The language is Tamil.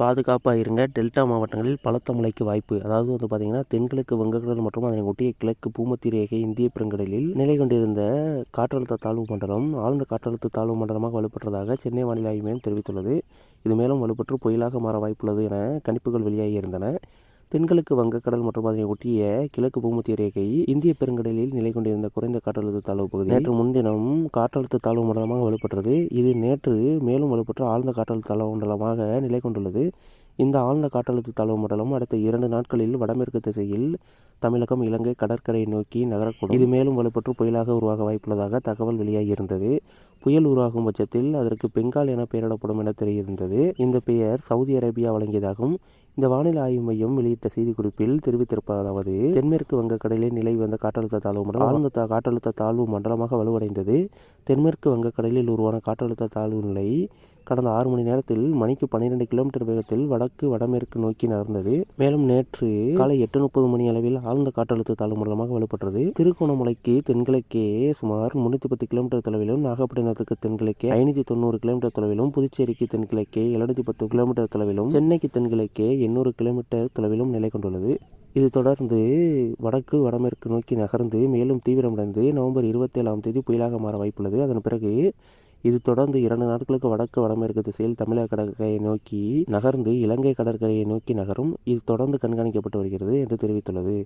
பாதுகாப்பாக இருங்க. டெல்டா மாவட்டங்களில் பலத்த மழைக்கு வாய்ப்பு. அதாவது வந்து பார்த்தீங்கன்னா தென்கிழக்கு வங்கக்கடல் மற்றும் அதனை ஒட்டிய கிழக்கு பூமத்திய ரேகை இந்திய பெருங்கடலில் நிலை கொண்டிருந்த காற்றழுத்த தாழ்வு மண்டலம் ஆழ்ந்த காற்றழுத்த தாழ்வு மண்டலமாக வலுப்பெற்றதாக சென்னை வானிலை ஆய்வு மையம் தெரிவித்துள்ளது. இது மேலும் வலுப்பெற்று புயலாக மாற வாய்ப்புள்ளது என கணிப்புகள் வெளியாகி இருந்தன. தென்கிழக்கு வங்கக்கடல் மற்றும் அதனை ஒட்டிய கிழக்கு பூமத்திய ரேகை இந்திய பெருங்கடலில் நிலை கொண்டிருந்த குறைந்த காற்றழுத்த தாழ்வு பகுதி. நேற்று முன்தினம் காற்றழுத்த தாழ்வு மண்டலமாக வலுப்பெற்றது. இது நேற்று மேலும் வலுப்பெற்று ஆழ்ந்த காற்றழுத்த தாழ்வு மண்டலமாக நிலை கொண்டுள்ளது. இந்த ஆழ்ந்த காற்றழுத்த தாழ்வு மண்டலம் அடுத்த இரண்டு நாட்களில் வடமேற்கு திசையில் தமிழகம் இலங்கை கடற்கரையை நோக்கி நகரக்கூடும். இது மேலும் வலுப்பெற்று புயலாக உருவாக வாய்ப்புள்ளதாக தகவல் வெளியாகி இருந்தது புயல் உருவாகும் பட்சத்தில் அதற்கு பெங்கால் என பெயரிடப்படும் என தெரியிருந்தது இந்த பெயர் சவுதி அரேபியா வழங்கியதாகும். இந்த வானிலை ஆய்வு மையம் வெளியிட்ட செய்திக்குறிப்பில் தெரிவித்திருப்பதாவது தென்மேற்கு வங்கக்கடலில் நிலவி வந்த காற்றழுத்த தாழ்வு மண்டலம் ஆழ்ந்த காற்றழுத்த தாழ்வு மண்டலமாக வலுவடைந்தது. தென்மேற்கு வங்கக்கடலில் உருவான காற்றழுத்த தாழ்வு நிலை கடந்த ஆறு மணி நேரத்தில் மணிக்கு பன்னிரெண்டு கிலோமீட்டர் வேகத்தில் வடக்கு வடமேற்கு நோக்கி நகர்ந்தது. மேலும் நேற்று காலை எட்டு முப்பது மணி அளவில் ஆழ்ந்த காற்றழுத்த தாழ்வு மண்டலமாக வலுப்பட்டது திருகோணமலைக்கு தென்கிழக்கே சுமார் முன்னூற்றி பத்து கிலோமீட்டர் தொலைவிலும் நாகப்பட்டினத்துக்கு தென்கிழக்கே ஐநூற்றி தொண்ணூறு கிலோமீட்டர் தொலைவிலும் புதுச்சேரிக்கு தென்கிழக்கே எழுநூற்றி பத்து கிலோமீட்டர் தொலைவிலும் சென்னைக்கு தென்கிழக்கே எண்ணூறு கிலோமீட்டர் தொலைவிலும் நிலை கொண்டுள்ளது. இது தொடர்ந்து வடக்கு வடமேற்கு நோக்கி நகர்ந்து மேலும் தீவிரமடைந்து நவம்பர் இருபத்தேழாம் தேதி புயலாக மாற வாய்ப்புள்ளது. அதன் பிறகு இது தொடர்ந்து இரண்டு நாட்களுக்கு வடக்கு வடமேற்கு திசையில் தமிழக கடற்கரையை நோக்கி நகர்ந்து இலங்கை கடற்கரையை நோக்கி நகரும். இது தொடர்ந்து கண்காணிக்கப்பட்டு வருகிறது என்று தெரிவித்துள்ளது.